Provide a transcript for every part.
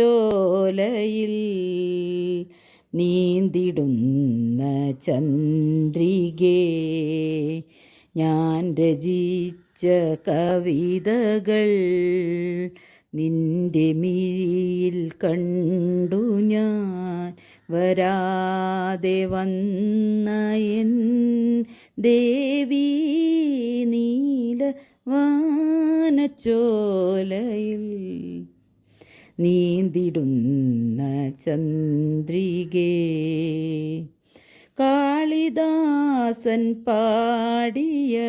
നീലവാനച്ചോലയിൽ നീന്തിടുന്ന ചന്ദ്രികേ ഞാൻ രചിച്ച കവിതകൾ നിന്റെ മിഴിയിൽ കണ്ടു ഞാൻ. വരാതെ വന്ന എൻ ദേവി നീല വാനച്ചോലയിൽ നീന്തിടുന്ന ചന്ദ്രികേ. കാളിദാസൻ പാടിയ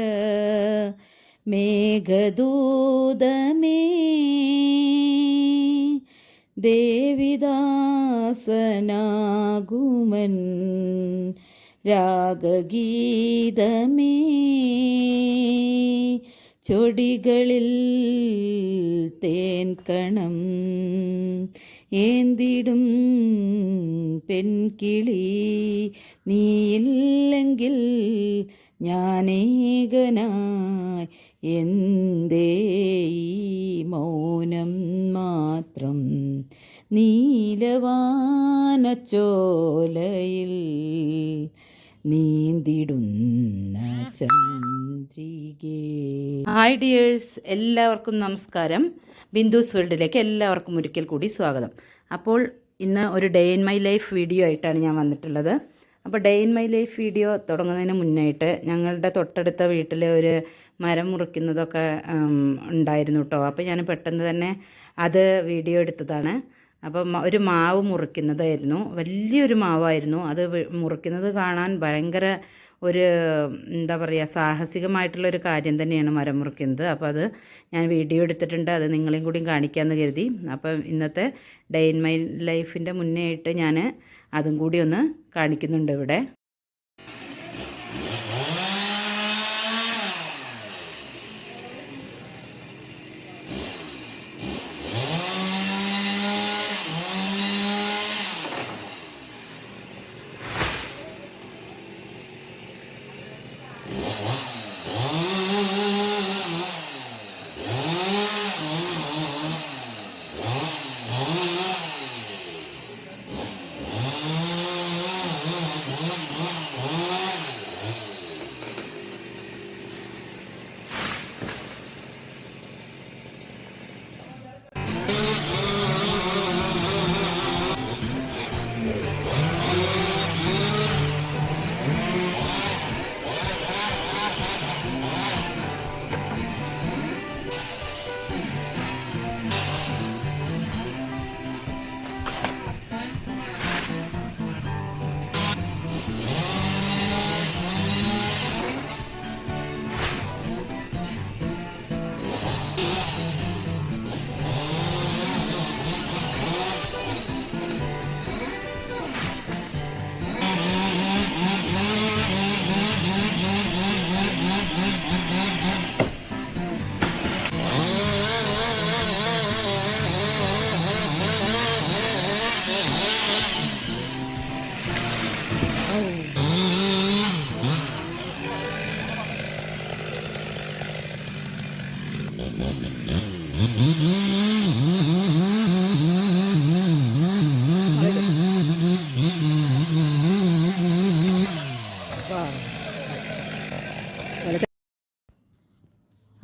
മേഘദൂതമേ. ദേവിദാസനാകുമൻ. രാഗഗീതമേ ചൊടികളിൽ തേൻ കണം ഏന്തിടും പെൺകിളി. നീയില്ലെങ്കിൽ ഞാനേകനായി എന്തേ മൗനം മാത്രം നീലവാനച്ചോലയിൽ നീന്തിടുന്ന ചന്ദ്രികേ. ഹായ് ഡിയേഴ്സ് എല്ലാവർക്കും നമസ്കാരം. ബിന്ദുസ് വേൾഡിലേക്ക് എല്ലാവർക്കും ഒരിക്കൽ കൂടി സ്വാഗതം. അപ്പോൾ ഇന്ന് ഒരു day in my life video ആയിട്ടാണ് ഞാൻ വന്നിട്ടുള്ളത്. അപ്പോൾ day in my life video തുടങ്ങുന്നതിന് മുന്നായിട്ട് ഞങ്ങളുടെ തൊട്ടടുത്ത വീട്ടിലെ ഒരു മരം മുറിക്കുന്നതൊക്കെ ഉണ്ടായിരുന്നു കേട്ടോ അപ്പോൾ ഞാൻ പെട്ടെന്ന് തന്നെ അത് വീഡിയോ എടുത്തതാണ്. അപ്പം ഒരു മാവ് മുറിക്കുന്നതായിരുന്നു. വലിയൊരു മാവായിരുന്നു. അത് മുറിക്കുന്നത് കാണാൻ ഭയങ്കര ഒരു എന്താ പറയുക സാഹസികമായിട്ടുള്ള ഒരു കാര്യം തന്നെയാണ് മരം മുറിക്കുന്നത്. അപ്പോൾ അത് ഞാൻ വീഡിയോ എടുത്തിട്ടുണ്ട്. അത് നിങ്ങളെയും കൂടി കാണിക്കാമെന്ന് കരുതി. അപ്പം ഇന്നത്തെ ഡേ ഇൻ മൈ ലൈഫിന്റെ മുന്നേ ആയിട്ട് ഞാൻ അതും കൂടി ഒന്ന് കാണിക്കുന്നുണ്ട് ഇവിടെ.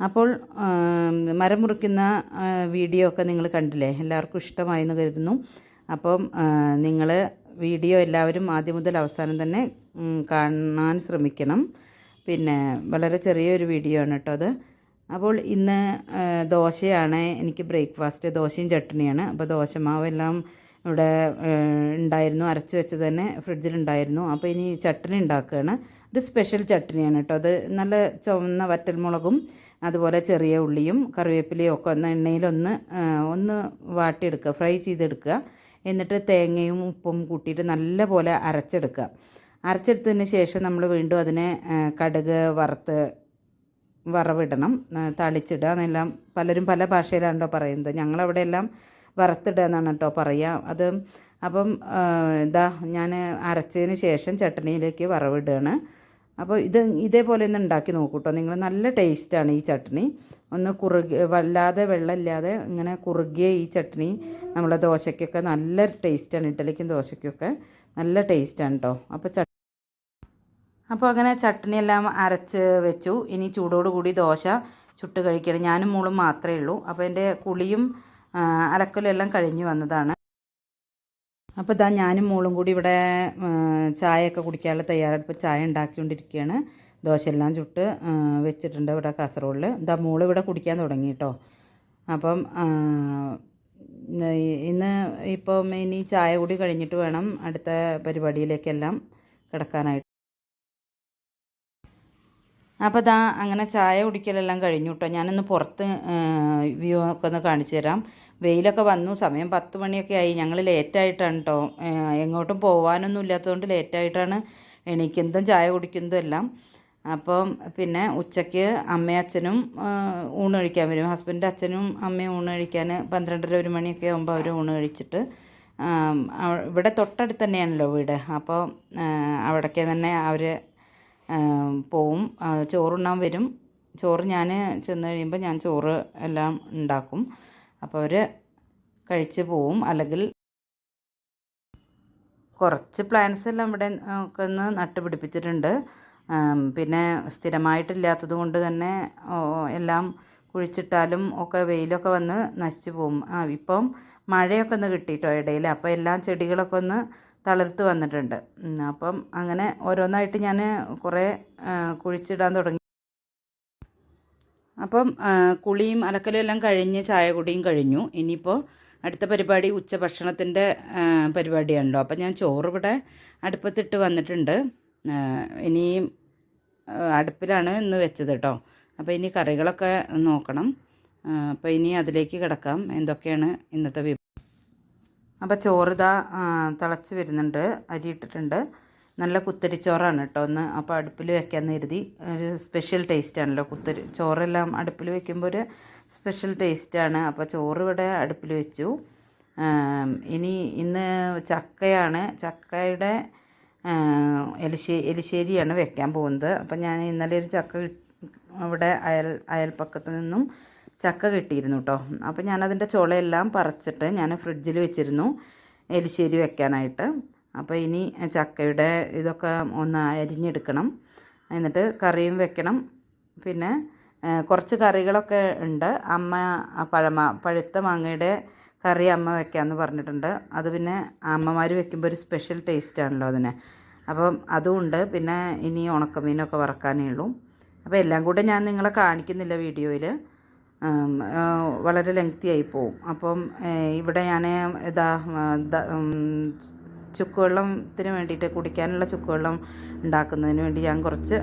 അപ്പോൾ മരം മുറിക്കുന്ന വീഡിയോ ഒക്കെ നിങ്ങൾ കണ്ടില്ലേ? എല്ലാവർക്കും ഇഷ്ടമായി എന്ന് കരുതുന്നു. അപ്പം നിങ്ങൾ വീഡിയോ എല്ലാവരും ആദ്യം മുതൽ അവസാനം തന്നെ കാണാൻ ശ്രമിക്കണം. പിന്നെ വളരെ ചെറിയൊരു വീഡിയോ ആണ് കേട്ടോ അത്. അപ്പോൾ ഇന്ന് ദോശയാണ്. എനിക്ക് ബ്രേക്ക്ഫാസ്റ്റ് ദോശയും ചട്നിയാണ്. അപ്പോൾ ദോശമാവെല്ലാം ഇവിടെ ഉണ്ടായിരുന്നു. അരച്ച് വെച്ച് തന്നെ ഫ്രിഡ്ജിലുണ്ടായിരുന്നു അപ്പോൾ ഇനി ചട്നി ഉണ്ടാക്കുകയാണ്. ഒരു സ്പെഷ്യൽ ചട്നിയാണ് കേട്ടോ അത്. നല്ല ചുവന്ന വറ്റൽമുളകും അതുപോലെ ചെറിയ ഉള്ളിയും കറിവേപ്പിലയും ഒക്കെ ഒന്ന് എണ്ണയിലൊന്ന് ഒന്ന് വാട്ടിയെടുക്കുക ഫ്രൈ ചെയ്തെടുക്കുക. എന്നിട്ട് തേങ്ങയും ഉപ്പും കൂട്ടിയിട്ട് നല്ല പോലെ അരച്ചെടുക്കുക. അരച്ചെടുത്തതിന് ശേഷം നമ്മൾ വീണ്ടും അതിനെ കടുക് വറുത്ത് വറവിടണം തളിച്ചിടുക എന്നെല്ലാം പലരും പല ഭാഷയിലാണല്ലോ പറയുന്നത്. ഞങ്ങളവിടെ എല്ലാം വറുത്തിടുക എന്നാണ് കേട്ടോ പറയുക. അത് അപ്പം ഇതാ ഞാൻ അരച്ചതിന് ശേഷം ചട്ടണിയിലേക്ക് വറവിടുകയാണ്. അപ്പോൾ ഇത് ഇതേപോലെ ഒന്ന് ഉണ്ടാക്കി നോക്കൂ കേട്ടോ. നിങ്ങൾ നല്ല ടേസ്റ്റാണ് ഈ ചട്നി ഒന്ന് കുറുകി വല്ലാതെ വെള്ളമില്ലാതെ ഇങ്ങനെ കുറുകിയ ഈ ചട്നി നമ്മളെ ദോശയ്ക്കൊക്കെ നല്ല ടേസ്റ്റാണ് ഇഡ്ഡലിക്കും ദോശയ്ക്കൊക്കെ നല്ല ടേസ്റ്റാണ് കേട്ടോ. അപ്പോൾ അപ്പോൾ അങ്ങനെ ചട്ടണി എല്ലാം അരച്ച് വെച്ചു. ഇനി ചൂടോട് കൂടി ദോശ ചുട്ട് കഴിക്കണം. ഞാനും മോളും മാത്രമേ ഉള്ളൂ. അപ്പോൾ എന്റെ കുളിയും അലക്കലും എല്ലാം കഴിഞ്ഞു വന്നതാണ്. അപ്പോൾ ഇതാ ഞാനും മോളും കൂടി ഇവിടെ ചായയൊക്കെ കുടിക്കാനുള്ള തയ്യാറെടുപ്പ് ചായ ഉണ്ടാക്കിക്കൊണ്ടിരിക്കുകയാണ്. ദോശയെല്ലാം ചുട്ട് വെച്ചിട്ടുണ്ട് ഇവിടെ കാസർഗോഡിൽ. ഇതാ മോൾ ഇവിടെ കുടിക്കാൻ തുടങ്ങി കേട്ടോ. അപ്പം ഇന്ന് ഇപ്പം ഇനി ചായ കൂടി കഴിഞ്ഞിട്ട് വേണം അടുത്ത പരിപാടിയിലേക്കെല്ലാം കിടക്കാനായിട്ട്. അപ്പോൾ ദാ അങ്ങനെ ചായ കുടിക്കലെല്ലാം കഴിഞ്ഞു കേട്ടോ ഞാനൊന്ന് പുറത്ത് വ്യൂ ഒക്കെ ഒന്ന് കാണിച്ചു തരാം. വെയിലൊക്കെ വന്നു. സമയം പത്ത് മണിയൊക്കെ ആയി. ഞങ്ങൾ ലേറ്റായിട്ടാണ് കേട്ടോ എങ്ങോട്ടും പോകാനൊന്നും ഇല്ലാത്തതുകൊണ്ട് ലേറ്റായിട്ടാണ് എണീക്കുന്നതും ചായ കുടിക്കുന്നതും എല്ലാം. അപ്പം പിന്നെ ഉച്ചയ്ക്ക് അമ്മയും അച്ഛനും ഊണ് കഴിക്കാൻ വരും. ഹസ്ബൻഡ് അച്ഛനും അമ്മയും ഊണ് കഴിക്കാൻ പന്ത്രണ്ടര ഒരു മണിയൊക്കെ ആകുമ്പോൾ അവർ ഊണ് കഴിച്ചിട്ട് ഇവിടെ തൊട്ടടുത്ത് തന്നെയാണല്ലോ വീട്. അപ്പോൾ അവിടേക്ക് തന്നെ അവർ പോവും. ചോറുണ്ണാൻ വരും. ചോറ് ഞാൻ ചെന്ന് കഴിയുമ്പോൾ ഞാൻ ചോറ് എല്ലാം ഉണ്ടാക്കും. അപ്പോൾ അവർ കഴിച്ച് പോവും. അല്ലെങ്കിൽ കുറച്ച് പ്ലാന്റ്സ് എല്ലാം ഇവിടെ ഒക്കെ ഒന്ന് നട്ട് പിടിപ്പിച്ചിട്ടുണ്ട് പിന്നെ സ്ഥിരമായിട്ടില്ലാത്തത് കൊണ്ട് തന്നെ എല്ലാം കുഴിച്ചിട്ടാലും ഒക്കെ വെയിലൊക്കെ വന്ന് നശിച്ചു പോകും. ഇപ്പം മഴയൊക്കെ ഒന്ന് കിട്ടിയിട്ടോ ഇടയിൽ അപ്പോൾ എല്ലാം ചെടികളൊക്കെ ഒന്ന് തളിർത്ത് വന്നിട്ടുണ്ട്. അപ്പം അങ്ങനെ ഓരോന്നായിട്ട് ഞാൻ കുറേ കുഴിച്ചിടാൻ തുടങ്ങി. അപ്പം കുളിയും അലക്കലും എല്ലാം കഴിഞ്ഞ് ചായ കുടിയും കഴിഞ്ഞു. ഇനിയിപ്പോൾ അടുത്ത പരിപാടി ഉച്ചഭക്ഷണത്തിന്റെ പരിപാടിയാണല്ലോ. അപ്പം ഞാൻ ചോറ് ഇവിടെ അടുപ്പത്തിട്ട് വന്നിട്ടുണ്ട്. ഇനിയും അടുപ്പിലാണ് ഇന്ന് വെച്ചത് കേട്ടോ. അപ്പോൾ ഇനി കറികളൊക്കെ നോക്കണം. അപ്പോൾ ഇനി അതിലേക്ക് കിടക്കാം. എന്തൊക്കെയാണ് ഇന്നത്തെ വി അപ്പോൾ ചോറ് ഇതാ ആ, തിളച്ച് വരുന്നുണ്ട്. അരി ഇട്ടിട്ടുണ്ട്. നല്ല കുത്തരിച്ചോറാണ് കേട്ടോ ഒന്ന്. അപ്പോൾ അടുപ്പിൽ വെക്കാമെന്ന് കരുതി. ഒരു സ്പെഷ്യൽ ടേസ്റ്റാണല്ലോ കുത്തരി. ചോറെല്ലാം അടുപ്പിൽ വെക്കുമ്പോൾ ഒരു സ്പെഷ്യൽ ടേസ്റ്റാണ് അപ്പോൾ ചോറ് ഇവിടെ അടുപ്പിൽ വെച്ചു. ഇനി ഇന്ന് ചക്കയാണ്. ചക്കയുടെ ആ, എലിശ്ശേ എലിശ്ശേരിയാണ് വെക്കാൻ പോകുന്നത്. അപ്പം ഞാൻ ഇന്നലെ ഒരു ചക്ക ഇവിടെ അയൽ അയൽപ്പക്കത്ത് നിന്നും ചക്ക കിട്ടിയിരുന്നു കേട്ടോ അപ്പോൾ ഞാനതിന്റെ ചുളയെല്ലാം പറിച്ചിട്ട് ഞാൻ ഫ്രിഡ്ജിൽ വെച്ചിരുന്നു. എലിശ്ശേരി വെക്കാനായിട്ട്. അപ്പോൾ ഇനി ചക്കയുടെ ഇതൊക്കെ ഒന്ന് അരിഞ്ഞെടുക്കണം. എന്നിട്ട് കറിയും വെക്കണം. പിന്നെ കുറച്ച് കറികളൊക്കെ ഉണ്ട്. അമ്മ പഴമ പഴുത്ത മാങ്ങയുടെ കറി അമ്മ വെക്കാമെന്ന് പറഞ്ഞിട്ടുണ്ട്. അത് പിന്നെ അമ്മമാർ വെക്കുമ്പോൾ ഒരു സ്പെഷ്യൽ ടേസ്റ്റ് ആണല്ലോ അതിന്. അപ്പം അതുമുണ്ട് പിന്നെ ഇനി ഉണക്കമീനൊക്കെ വറക്കാനേ ഉള്ളൂ. അപ്പോൾ എല്ലാം കൂടെ ഞാൻ നിങ്ങളെ കാണിക്കുന്നില്ല വീഡിയോയിൽ വളരെ ലെങ്തി ആയി പോവും. അപ്പം ഇവിടെ ഞാൻ ഇതാ ചുക്കുവെള്ളത്തിന് വേണ്ടിയിട്ട് കുടിക്കാനുള്ള ചുക്കുവെള്ളം ഉണ്ടാക്കുന്നതിന് വേണ്ടി ഞാൻ കുറച്ച്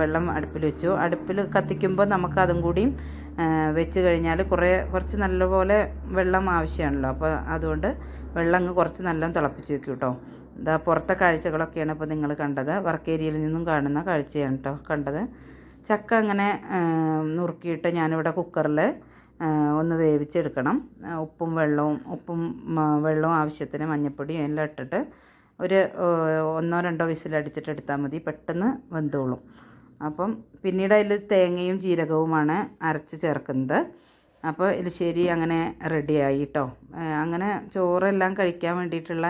വെള്ളം അടുപ്പിൽ വെച്ചു. അടുപ്പിൽ കത്തിക്കുമ്പോൾ നമുക്ക് അതും കൂടിയും വെച്ച് കഴിഞ്ഞാൽ കുറേ കുറച്ച് നല്ലപോലെ വെള്ളം ആവശ്യമാണല്ലോ. അപ്പോൾ അതുകൊണ്ട് വെള്ളം അങ്ങ് കുറച്ച് നല്ല തിളപ്പിച്ച് വെക്കും കേട്ടോ ഇതാ പുറത്തെ കാഴ്ചകളൊക്കെയാണ് ഇപ്പോൾ നിങ്ങൾ കണ്ടത്. വർക്ക് ഏരിയയിൽ നിന്നും കാണുന്ന കാഴ്ചയാണ് കേട്ടോ കണ്ടത്. ചക്ക അങ്ങനെ നുറുക്കിയിട്ട് ഞാനിവിടെ കുക്കറിൽ ഒന്ന് വേവിച്ചെടുക്കണം. ഉപ്പും വെള്ളവും ഉപ്പും വെള്ളവും ആവശ്യത്തിന് മഞ്ഞൾപ്പൊടിയും എല്ലാം ഇട്ടിട്ട് ഒരു ഒന്നോ രണ്ടോ വിസിലടിച്ചിട്ട് എടുത്താൽ മതി. പെട്ടെന്ന് വെന്തോളും. അപ്പം പിന്നീട് അതിൽ തേങ്ങയും ജീരകവുമാണ് അരച്ച് ചേർക്കുന്നത്. അപ്പോൾ എലിശ്ശേരി അങ്ങനെ റെഡിയായി കേട്ടോ അങ്ങനെ ചോറെല്ലാം കഴിക്കാൻ വേണ്ടിയിട്ടുള്ള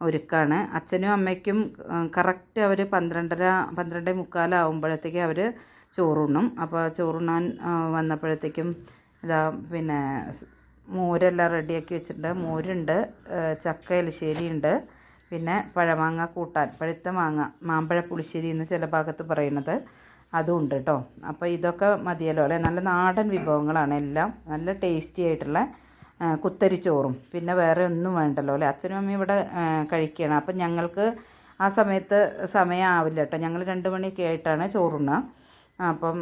ഒരുക്കാണ്. അച്ഛനും അമ്മയ്ക്കും കറക്റ്റ് അവർ പന്ത്രണ്ടര പന്ത്രണ്ട് മുക്കാലാവുമ്പോഴത്തേക്ക് അവർ ചോറുണ്ണും. അപ്പോൾ ചോറുണ്ണാൻ വന്നപ്പോഴത്തേക്കും ഇതാ പിന്നെ മോരെല്ലാം റെഡിയാക്കി വെച്ചിട്ടുണ്ട്. മോരുണ്ട് ചക്ക എലിശ്ശേരി ഉണ്ട് പിന്നെ പഴമാങ്ങ കൂട്ടാൻ പഴുത്ത മാങ്ങ മാമ്പഴ പുളിശ്ശേരി എന്ന് ചില ഭാഗത്ത് പറയുന്നത് അതും ഉണ്ട് കേട്ടോ അപ്പോൾ ഇതൊക്കെ മതിയല്ലോ. അല്ലേ നല്ല നാടൻ വിഭവങ്ങളാണ് എല്ലാം. നല്ല ടേസ്റ്റി ആയിട്ടുള്ള കുത്തരിച്ചോറും പിന്നെ വേറെ ഒന്നും വേണ്ടല്ലോ അല്ലേ? അച്ഛനും അമ്മയും ഇവിടെ കഴിക്കുകയാണ് അപ്പം ഞങ്ങൾക്ക് ആ സമയത്ത് സമയമാവില്ല കേട്ടോ ഞങ്ങൾ രണ്ട് മണിയൊക്കെ ആയിട്ടാണ് ചോറുണ്ണുക അപ്പം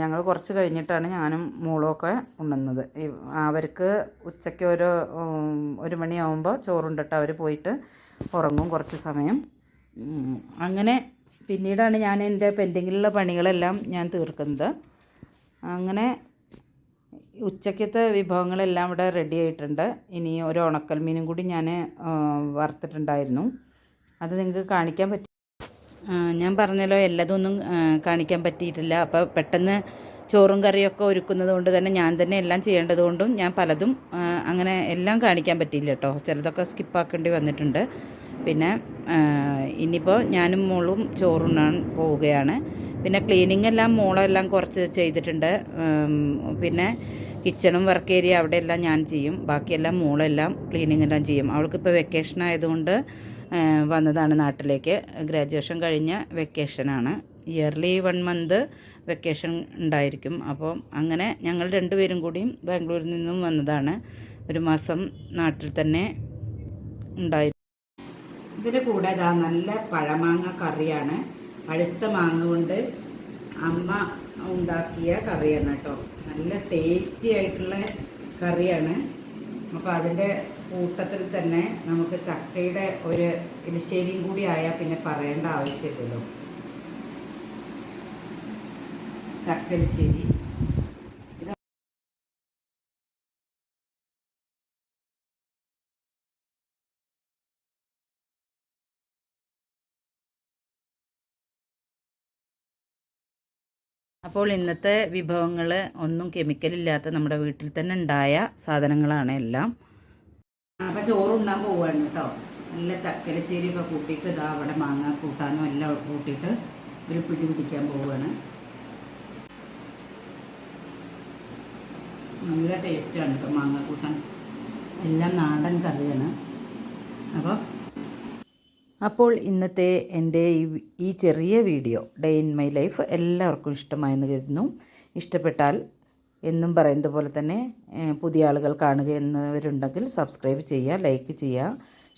ഞങ്ങൾ കുറച്ച് കഴിഞ്ഞിട്ടാണ് ഞാനും മോളുമൊക്കെ ഉണ്ണുന്നത് അവർക്ക് ഉച്ചയ്ക്ക് ഒരു ഒരു മണിയാവുമ്പോൾ ചോറുണ്ടിട്ട് അവർ പോയിട്ട് ഉറങ്ങും കുറച്ച് സമയം. അങ്ങനെ പിന്നീടാണ് ഞാൻ എന്റെ പെൻഡിങ്ങിലുള്ള പണികളെല്ലാം ഞാൻ തീർക്കുന്നത്. അങ്ങനെ ഉച്ചക്കത്തെ വിഭവങ്ങളെല്ലാം ഇവിടെ റെഡി ആയിട്ടുണ്ട്. ഇനി ഒരു ഉണക്കൽ മീനും കൂടി ഞാൻ വറുത്തിട്ടുണ്ടായിരുന്നു. അത് നിങ്ങൾക്ക് കാണിക്കാൻ പറ്റി. ഞാൻ പറഞ്ഞല്ലോ എല്ലതൊന്നും കാണിക്കാൻ പറ്റിയിട്ടില്ല. അപ്പോൾ പെട്ടെന്ന് ചോറും കറിയൊക്കെ ഒരുക്കുന്നത് കൊണ്ട് തന്നെ ഞാൻ തന്നെ എല്ലാം ചെയ്യേണ്ടത് കൊണ്ടും ഞാൻ പലതും അങ്ങനെ എല്ലാം കാണിക്കാൻ പറ്റിയില്ല കേട്ടോ ചിലതൊക്കെ സ്കിപ്പാക്കേണ്ടി വന്നിട്ടുണ്ട്. പിന്നെ ഇനിയിപ്പോൾ ഞാനും മോളും ചോറുണ്ണാൻ പോവുകയാണ്. പിന്നെ ക്ലീനിങ് എല്ലാം മോളെല്ലാം കുറച്ച് ചെയ്തിട്ടുണ്ട്. പിന്നെ കിച്ചണും വർക്ക് ഏരിയ അവിടെയെല്ലാം ഞാൻ ചെയ്യും. ബാക്കിയെല്ലാം മോളെല്ലാം ക്ലീനിങ് എല്ലാം ചെയ്യും. അവൾക്കിപ്പോൾ വെക്കേഷൻ ആയതുകൊണ്ട് വന്നതാണ് നാട്ടിലേക്ക്. ഗ്രാജുവേഷൻ കഴിഞ്ഞ വെക്കേഷനാണ്. ഇയർലി വൺ മന്ത് വെക്കേഷൻ ഉണ്ടായിരിക്കും. അപ്പോൾ അങ്ങനെ ഞങ്ങൾ രണ്ടുപേരും കൂടിയും ബാംഗ്ലൂരിൽ നിന്നും വന്നതാണ്. ഒരു മാസം നാട്ടിൽ തന്നെ ഉണ്ടായിരുന്നു ഇതിന് കൂടെ ഇതാ നല്ല പഴമാങ്ങ കറിയാണ്. പഴുത്ത മാങ്ങ കൊണ്ട് അമ്മ ഉണ്ടാക്കിയ കറിയാണ് കേട്ടോ. നല്ല ടേസ്റ്റി ആയിട്ടുള്ള കറിയാണ്. അപ്പോൾ അതിന്റെ കൂട്ടത്തിൽ തന്നെ നമുക്ക് ചക്കയുടെ ഒരു എലിശ്ശേരിയും കൂടി ആയാൽ പിന്നെ പറയേണ്ട ആവശ്യമില്ലല്ലോ. ചക്ക ഇലശ്ശേരി അപ്പോൾ ഇന്നത്തെ വിഭവങ്ങൾ ഒന്നും കെമിക്കലില്ലാത്ത നമ്മുടെ വീട്ടിൽ തന്നെ ഉണ്ടായ സാധനങ്ങളാണ് എല്ലാം. അപ്പോൾ ചോറുണ്ണാൻ പോവാണ് കേട്ടോ. നല്ല ചക്കരശ്ശേരിയൊക്കെ കൂട്ടിയിട്ട് ഇതാ അവിടെ മാങ്ങ കൂട്ടാനും എല്ലാം കൂട്ടിയിട്ട് ഒരു പിടി പിടിക്കാൻ പോവുകയാണ് നല്ല ടേസ്റ്റാണ് കേട്ടോ മാങ്ങ കൂട്ടാൻ. എല്ലാം നാടൻ കറിയാണ്. അപ്പോൾ അപ്പോൾ ഇന്നത്തെ എന്റെ ഈ ചെറിയ video day in my life എല്ലാവർക്കും ഇഷ്ടമായെന്ന് കരുതുന്നു. ഇഷ്ടപ്പെട്ടാൽ എന്നും പറയുന്നത് പോലെ തന്നെ പുതിയ ആളുകൾ കാണുക എന്നവരുണ്ടെങ്കിൽ സബ്സ്ക്രൈബ് ചെയ്യുക ലൈക്ക് ചെയ്യുക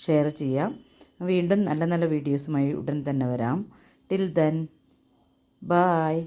ഷെയർ ചെയ്യുക. വീണ്ടും നല്ല നല്ല വീഡിയോസുമായി ഉടൻ തന്നെ വരാം. Till then bye